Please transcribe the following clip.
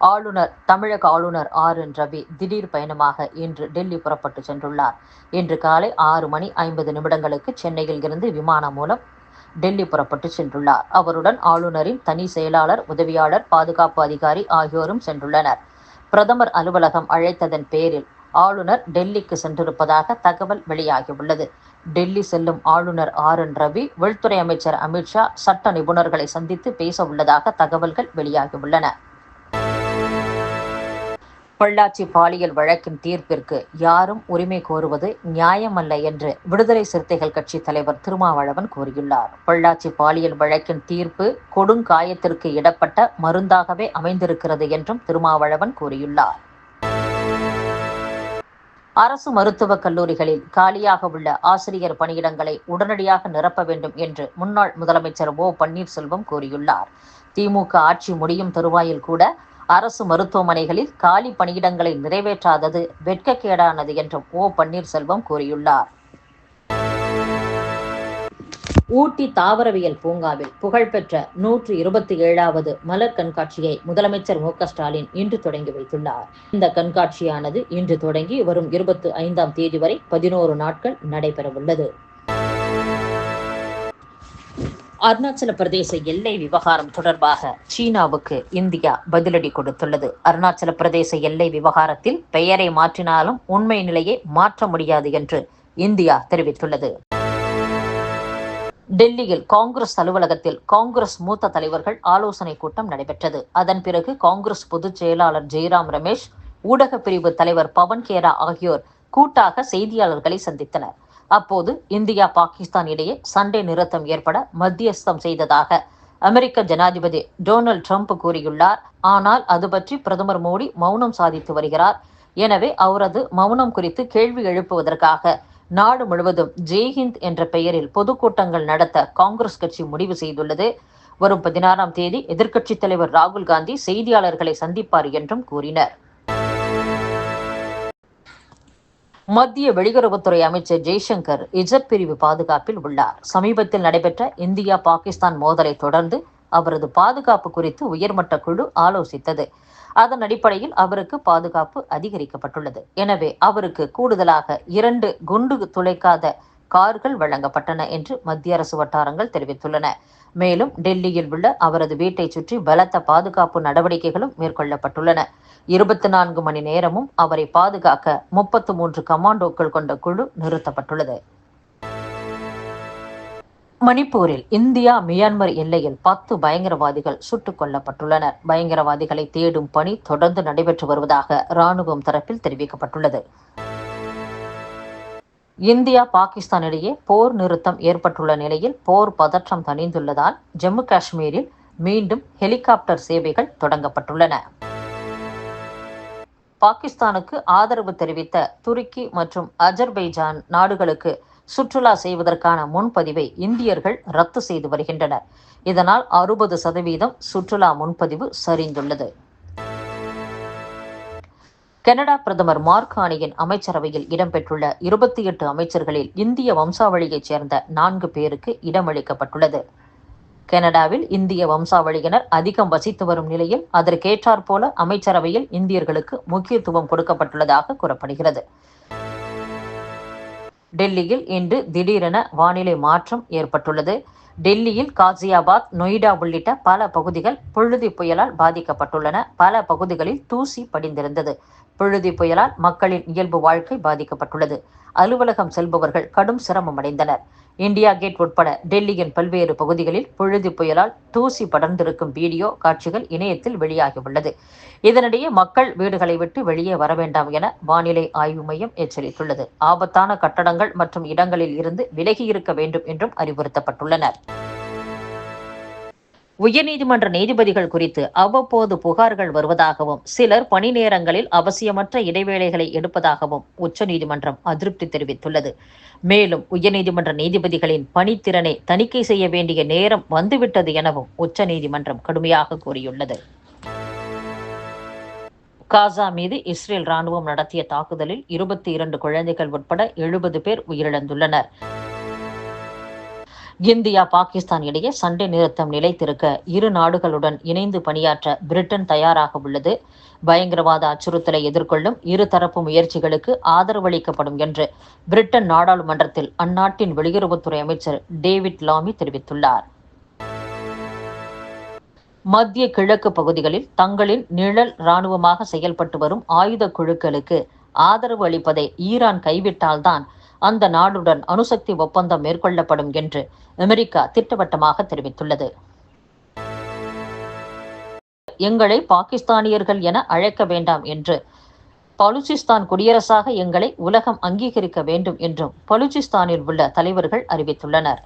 ஆளுநர் தமிழக ஆளுநர் ஆர் என் ரவி திடீர் பயணமாக இன்று டெல்லி புறப்பட்டு சென்றுள்ளார். இன்று காலை ஆறு மணி ஐம்பது நிமிடங்களுக்கு சென்னையில் இருந்து விமானம் மூலம் டெல்லி புறப்பட்டு சென்றுள்ளார். அவருடன் ஆளுநரின் தனி செயலாளர் உதவியாளர் பாதுகாப்பு அதிகாரி ஆகியோரும் சென்றுள்ளனர். பிரதமர் அலுவலகம் அழைத்ததன் பேரில் ஆளுநர் டெல்லிக்கு சென்றிருப்பதாக தகவல் வெளியாகியுள்ளது. டெல்லி செல்லும் ஆளுநர் ஆர் என் ரவி உள்துறை அமைச்சர் அமித்ஷா சட்ட நிபுணர்களை சந்தித்து பேச உள்ளதாக தகவல்கள் வெளியாகியுள்ளன. பொள்ளாச்சி பாலியல் வழக்கின் தீர்ப்பிற்கு யாரும் உரிமை கோருவது நியாயமல்ல என்று விடுதலை சிறுத்தைகள் கட்சி தலைவர் திருமாவளவன் கூறியுள்ளார். பொள்ளாச்சி பாலியல் வழக்கின் தீர்ப்பு கொடுங்காயத்திற்கு இடப்பட்ட மருந்தாகவே அமைந்திருக்கிறது என்றும் திருமாவளவன் கூறியுள்ளார். அரசு மருத்துவக் கல்லூரிகளில் காலியாக உள்ள ஆசிரியர் பணியிடங்களை உடனடியாக நிரப்ப வேண்டும் என்று முன்னாள் முதலமைச்சர் ஓ பன்னீர்செல்வம் கூறியுள்ளார். திமுக ஆட்சி முடியும் தருவாயில் கூட அரசு மருத்துவமனைகளில் காலி பணியிடங்களை நிறைவேற்றாதது வெட்கக்கேடானது என்றும் ஓ பன்னீர்செல்வம் கூறியுள்ளார். ஊட்டி தாவரவியல் பூங்காவில் புகழ்பெற்ற நூற்று இருபத்தி ஏழாவது மலர் கண்காட்சியை முதலமைச்சர் மு ஸ்டாலின் இன்று தொடங்கி வைத்துள்ளார். இந்த கண்காட்சியானது இன்று தொடங்கி வரும் இருபத்தி ஐந்தாம் தேதி வரை பதினோரு நாட்கள் நடைபெறவுள்ளது. அருணாச்சல பிரதேச எல்லை விவகாரம் தொடர்பாக சீனாவுக்கு இந்தியா பதிலடி கொடுத்துள்ளது. அருணாச்சல பிரதேச எல்லை விவகாரத்தில் பெயரை மாற்றினாலும் உண்மை நிலையை மாற்ற முடியாது என்று இந்தியா தெரிவித்துள்ளது. டெல்லியில் காங்கிரஸ் அலுவலகத்தில் காங்கிரஸ் மூத்த தலைவர்கள் ஆலோசனை கூட்டம் நடைபெற்றது. அதன் பிறகு காங்கிரஸ் பொதுச் செயலாளர் ஜெய்ராம் ரமேஷ் ஊடக பிரிவு தலைவர் பவன் கேரா ஆகியோர் கூட்டாக செய்தியாளர்களை சந்தித்தனர். அப்போது இந்தியா பாகிஸ்தான் இடையே சண்டை நிறுத்தம் ஏற்பட மத்தியஸ்தம் செய்ததாக அமெரிக்க ஜனாதிபதி டொனால்ட் ட்ரம்ப் கூறியுள்ளார். ஆனால் அது பற்றி பிரதமர் மோடி மௌனம் சாதித்து வருகிறார். எனவே அவரது மௌனம் குறித்து கேள்வி எழுப்புவதற்காக நாடு முழுவதும் ஜெய்ஹிந்த் என்ற பெயரில் பொதுக்கூட்டங்கள் நடத்த காங்கிரஸ் கட்சி முடிவு செய்துள்ளது. வரும் பதினாறாம் தேதி எதிர்க்கட்சித் தலைவர் ராகுல் காந்தி செய்தியாளர்களை சந்திப்பார் என்றும் கூறினர். மத்திய வெளியுறவுத்துறை அமைச்சர் ஜெய்சங்கர் இஜட் பிரிவு பாதுகாப்பில் உள்ளார். சமீபத்தில் நடைபெற்ற இந்தியா பாகிஸ்தான் மோதலை தொடர்ந்து அவரது பாதுகாப்பு குறித்து உயர்மட்ட குழு ஆலோசித்தது. அதன் அடிப்படையில் அவருக்கு பாதுகாப்பு அதிகரிக்கப்பட்டுள்ளது. எனவே அவருக்கு கூடுதலாக இரண்டு குண்டு துளைக்காத கார்கள் வழங்கப்பட்டன என்று மத்திய அரசு வட்டாரங்கள் தெரிவித்துள்ளன. மேலும் டெல்லியில் உள்ள அவரது வீட்டை சுற்றி பலத்த பாதுகாப்பு நடவடிக்கைகளும் மேற்கொள்ளப்பட்டுள்ளன. இருபத்தி நான்கு மணி நேரமும் அவரை பாதுகாக்க முப்பத்து மூன்று கமாண்டோக்கள் கொண்ட குழு நிறுத்தப்பட்டுள்ளது. மணிப்பூரில் இந்தியா மியான்மர் எல்லையில் பத்து பயங்கரவாதிகள் சுட்டுக் கொல்லப்பட்டுள்ளனர். பயங்கரவாதிகளை தேடும் பணி தொடர்ந்து நடைபெற்று வருவதாக ராணுவம் தரப்பில் தெரிவிக்கப்பட்டுள்ளது. இந்தியா பாகிஸ்தான் இடையே போர் நிறுத்தம் ஏற்பட்டுள்ள நிலையில் போர் பதற்றம் தணிந்துள்ளதால் ஜம்மு காஷ்மீரில் மீண்டும் ஹெலிகாப்டர் சேவைகள் தொடங்கப்பட்டுள்ளன. பாகிஸ்தானுக்கு ஆதரவு தெரிவித்த துருக்கி மற்றும் அஜர்பைஜான் நாடுகளுக்கு சுற்றுலா செய்வதற்கான முன்பதிவை இந்தியர்கள் ரத்து செய்து வருகின்றனர். இதனால் அறுபது சதவீதம் சுற்றுலா முன்பதிவு சரிந்துள்ளது. கனடா பிரதமர் மார்கானியின் அமைச்சரவையில் இடம்பெற்றுள்ள இருபத்தி எட்டு அமைச்சர்களில் இந்திய வம்சாவளியைச் சேர்ந்த நான்கு பேருக்கு இடமளிக்கப்பட்டுள்ளது. கனடாவில் இந்திய வம்சாவளியினர் அதிகம் வசித்து வரும் நிலையில் அதற்கேற்றாற்போல அமைச்சரவையில் இந்தியர்களுக்கு முக்கியத்துவம் கொடுக்கப்பட்டுள்ளதாக கூறப்படுகிறது. டெல்லியில் இன்று திடீரென வானிலை மாற்றம் ஏற்பட்டுள்ளது. டெல்லியில் காசியாபாத் நொய்டா உள்ளிட்ட பல பகுதிகள் புழுதி புயலால் பாதிக்கப்பட்டுள்ளன. பல பகுதிகளில் தூசி படிந்திருந்தது. புழுதி புயலால் மக்களின் இயல்பு வாழ்க்கை பாதிக்கப்பட்டுள்ளது. அலுவலகம் செல்பவர்கள் கடும் சிரமம் அடைந்தனர். இந்தியா கேட் உட்பட டெல்லியின் பல்வேறு பகுதிகளில் புழுதி புயலால் தூசி படர்ந்திருக்கும் வீடியோ காட்சிகள் இணையத்தில் வெளியாகியுள்ளது. இதனிடையே மக்கள் வீடுகளை விட்டு வெளியே வர வேண்டாம் என வானிலை ஆய்வு மையம் எச்சரித்துள்ளது. ஆபத்தான கட்டடங்கள் மற்றும் இடங்களில் இருந்து விலகி இருக்க வேண்டும் என்றும் அறிவுறுத்தப்பட்டுள்ளனர். உயர்நீதிமன்ற நீதிபதிகள் குறித்து அவ்வப்போது புகார்கள் வருவதாகவும் சிலர் பணி நேரங்களில் அவசியமற்ற இடைவேளைகளை எடுப்பதாகவும் உச்சநீதிமன்றம் அதிருப்தி தெரிவித்துள்ளது. மேலும் உயர்நீதிமன்ற நீதிபதிகளின் பணித்திறனை தணிக்கை செய்ய வேண்டிய நேரம் வந்துவிட்டது எனவும் உச்சநீதிமன்றம் கடுமையாக கூறியுள்ளது. காசா மீது இஸ்ரேல் ராணுவம் நடத்திய தாக்குதலில் இருபத்தி இரண்டு குழந்தைகள் உட்பட எழுபது பேர் உயிரிழந்துள்ளனர். இந்தியா பாகிஸ்தான் இடையே சண்டை நிறுத்தம் நிலைத்திருக்க இரு நாடுகளுடன் இணைந்து பணியாற்ற பிரிட்டன் தயாராக உள்ளது. பயங்கரவாத அச்சுறுத்தலை எதிர்கொள்ளும் இருதரப்பு முயற்சிகளுக்கு ஆதரவளிக்கப்படும் என்று பிரிட்டன் நாடாளுமன்றத்தில் அந்நாட்டின் வெளியுறவுத்துறை அமைச்சர் டேவிட் லாமி தெரிவித்துள்ளார். மத்திய கிழக்கு பகுதிகளில் தங்களின் நிழல் இராணுவமாக செயல்பட்டு வரும் ஆயுத குழுக்களுக்கு ஆதரவு அளிப்பதை ஈரான் கைவிட்டால்தான் அந்த நாடுடன் அணுசக்தி ஒப்பந்தம் மேற்கொள்ளப்படும் என்று அமெரிக்கா திட்டவட்டமாக தெரிவித்துள்ளது. எங்களை பாகிஸ்தானியர்கள் என அழைக்க வேண்டாம் என்று பலுச்சிஸ்தான் குடியரசாக எங்களை உலகம் அங்கீகரிக்க வேண்டும் என்றும் பலுச்சிஸ்தானில் உள்ள தலைவர்கள் அறிவித்துள்ளனர்.